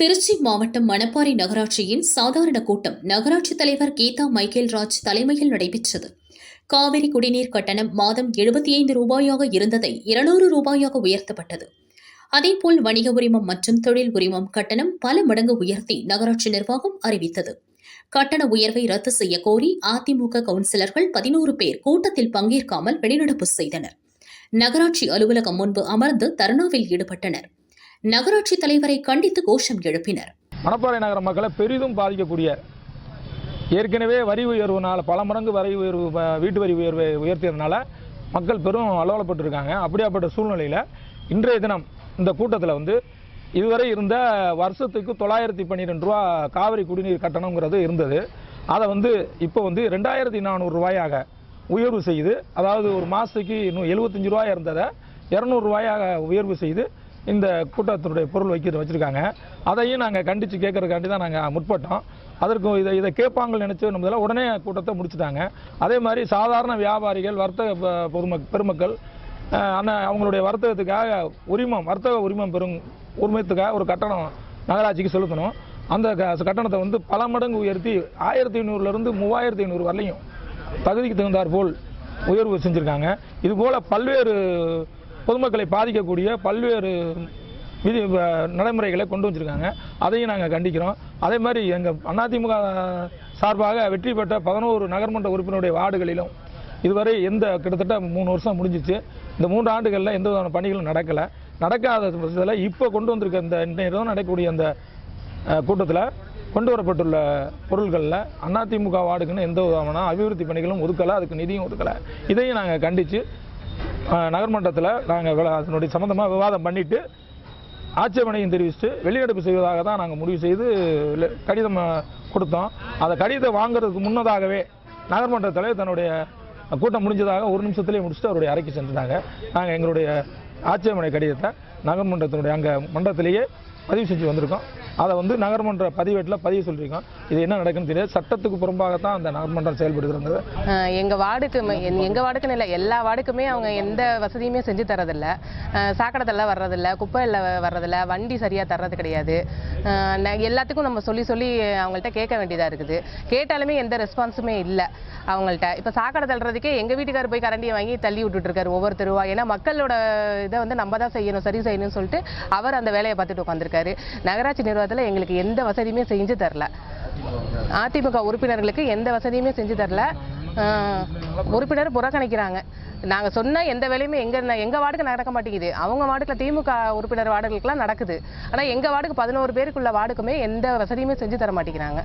திருச்சி மாவட்டம் மணப்பாறை நகராட்சியின் சாதாரண கூட்டம் நகராட்சி தலைவர் கீதா மைக்கேல் ராஜ் தலைமையில் நடைபெற்றது. காவிரி குடிநீர் கட்டணம் மாதம் எழுபத்தி ஐந்து ரூபாயாக இருந்ததை இருநூறு ரூபாயாக உயர்த்தப்பட்டது. அதேபோல் வணிக உரிமம் மற்றும் தொழில் உரிமம் கட்டணம் பல மடங்கு உயர்த்தி நகராட்சி நிர்வாகம் அறிவித்தது. கட்டண உயர்வை ரத்து செய்ய கோரி அதிமுக கவுன்சிலர்கள் பதினோரு பேர் கூட்டத்தில் பங்கேற்காமல் வெளிநடப்பு செய்தனர். நகராட்சி அலுவலகம் முன்பு அமர்ந்து தர்ணாவில் ஈடுபட்டனர். நகராட்சி தலைவரை கண்டித்து கோஷம் எழுப்பினர். மணப்பாறை நகர மக்களை பெரிதும் பாதிக்கக்கூடிய ஏற்கனவே வரி உயர்வுனால பல மடங்கு வரி உயர்வு வீட்டு வரி உயர்வை உயர்த்தியதுனால மக்கள் பெரும் அளவலப்பட்டிருக்காங்க அப்படியாப்பட்ட சூழ்நிலையில் இன்றைய தினம் இந்த கூட்டத்தில் வந்து இதுவரை இருந்த வருஷத்துக்கு தொள்ளாயிரத்தி பன்னிரெண்டு ரூபா காவிரி குடிநீர் கட்டணங்கிறது இருந்தது. அதை வந்து இப்போ வந்து ரெண்டாயிரத்தி நானூறு ரூபாயாக உயர்வு செய்து அதாவது ஒரு மாதத்துக்கு இன்னும் எழுபத்தஞ்சு ரூபாய் இருந்ததை இரநூறுவாயாக உயர்வு செய்து இந்த கூட்டத்தினுடைய பொருள் வைக்க வச்சுருக்காங்க. அதையும் நாங்கள் கண்டித்து கேட்கறதுக்காண்டி தான் நாங்கள் முற்பட்டோம். அதற்கு இதை இதை கேட்பாங்கன்னு நினச்சி நம்மதில் உடனே கூட்டத்தை முடிச்சுட்டாங்க. அதே மாதிரி சாதாரண வியாபாரிகள் வர்த்தக பொதுமக் பெருமக்கள் ஆனால் அவங்களுடைய வர்த்தகத்துக்காக உரிமம் வர்த்தக உரிமம் பெறும் உரிமத்துக்காக ஒரு கட்டணம் நகராட்சிக்கு செலுத்தணும். அந்த க- கட்டணத்தை வந்து பல மடங்கு உயர்த்தி ஆயிரத்தி ஐநூறுலேருந்து மூவாயிரத்தி ஐநூறு வரலையும் தகுதிக்கு தகுந்தாற் போல் உயர்வு செஞ்சுருக்காங்க. இதுபோல் பல்வேறு பொதுமக்களை பாதிக்கக்கூடிய பல்வேறு விதி நடைமுறைகளை கொண்டு வச்சிருக்காங்க அதையும் நாங்கள் கண்டிக்கிறோம். அதே மாதிரி எங்கள் அதிமுக சார்பாக வெற்றி பெற்ற பதினோரு நகர்மன்ற உறுப்பினருடைய வார்டுகளிலும் இதுவரை எந்த கிட்டத்தட்ட மூணு வருஷம் முடிஞ்சிச்சு. இந்த மூன்று ஆண்டுகளில் எந்த விதமான பணிகளும் நடக்கலை. நடக்காத பட்சத்தில் இப்போ கொண்டு வந்திருக்க இந்த இன்றைய நடக்கக்கூடிய அந்த கூட்டத்தில் கொண்டு வரப்பட்டுள்ள பொருள்களில் அதிமுக வார்டுக்குன்னு எந்த விதமான அபிவிருத்தி பணிகளும் ஒதுக்கலை. அதுக்கு நிதியும் ஒதுக்கலை. இதையும் நாங்கள் கண்டித்து நகர்மன்றத்தில் நாங்கள் அதனுடைய சம்மந்தமாக விவாதம் பண்ணிவிட்டு ஆட்சேபனையும் தெரிவித்து வெளியெடுப்பு செய்வதாக தான் நாங்கள் முடிவு செய்து கடிதம் கொடுத்தோம். அந்த கடிதத்தை வாங்குறதுக்கு முன்னதாகவே நகர்மன்றத்தில் தன்னுடைய கூட்டம் முடிஞ்சதாக ஒரு நிமிஷத்துலேயே முடிச்சுட்டு அவருடைய அறைக்கு சென்றுட்டாங்க. நாங்கள் எங்களுடைய ஆட்சேபனை கடிதத்தை நகர்மன்றத்தினுடைய அங்கே மன்றத்திலேயே பதிவு செஞ்சு வந்திருக்கோம். அதை வந்து நகர்மன்ற பதிவேட்டில் பதிவு சொல்லியிருக்கோம் இது என்ன நடக்குன்னு தெரியாது. சட்டத்துக்கு புறம்பாகத்தான் அந்த நகர்மன்றம் செயல்படுகிறது எங்கள் எங்க வார்டுக்கு ம- என்- எங்க வார்டுக்குன்னு இல்லை எல்லா வார்டுக்குமே அவங்க எந்த வசதியுமே செஞ்சு தரதில்ல. ஆஹ் சாக்கடைத்தெல்லாம் வர்றதில்ல குப்பையில் வர்றதில்ல வண்டி சரியாக தர்றது கிடையாது. ந- எல்லாத்துக்கும் நம்ம சொல்லி சொல்லி அவங்கள்ட்ட கேட்க வேண்டியதாக இருக்குது. கேட்டாலுமே எந்த ரெஸ்பான்ஸுமே இல்லை. அவங்கள்ட்ட. இப்போ சாக்கடை தள்ளுறதுக்கே எங்கள் வீட்டுக்காரர் போய் கரண்டியை வாங்கி தள்ளி விட்டுட்டு இருக்காரு ஒவ்வொரு தெருவா. ஏன்னா மக்களோட இதை வந்து நம்ம தான் செய்யணும் சரி செய்யணும்னு சொல்லிட்டு அவர் அந்த வேலையை பார்த்துட்டு உட்காந்துருக்காரு நகராட்சி நிர்வாகத்தில் எங்களுக்கு எந்த வசதியுமே செஞ்சு தரல. அதிமுக உறுப்பினர்களுக்கு எந்த வசதியுமே செஞ்சு தரல. உறுப்பினர் புறக்கணிக்கிறாங்க. நாங்கள் சொன்ன எந்த வேலையுமே எங்கள் எங்கள் வார்டுக்கு நடக்க மாட்டேங்குது. அவங்க வார்டுக்கில் திமுக உறுப்பினர் வார்டுகளுக்குலாம் நடக்குது. ஆனால் எங்கள் வார்டுக்கு பதினோரு பேருக்குள்ள வார்டுக்குமே எந்த வசதியுமே செஞ்சு தர மாட்டேங்கிறாங்க.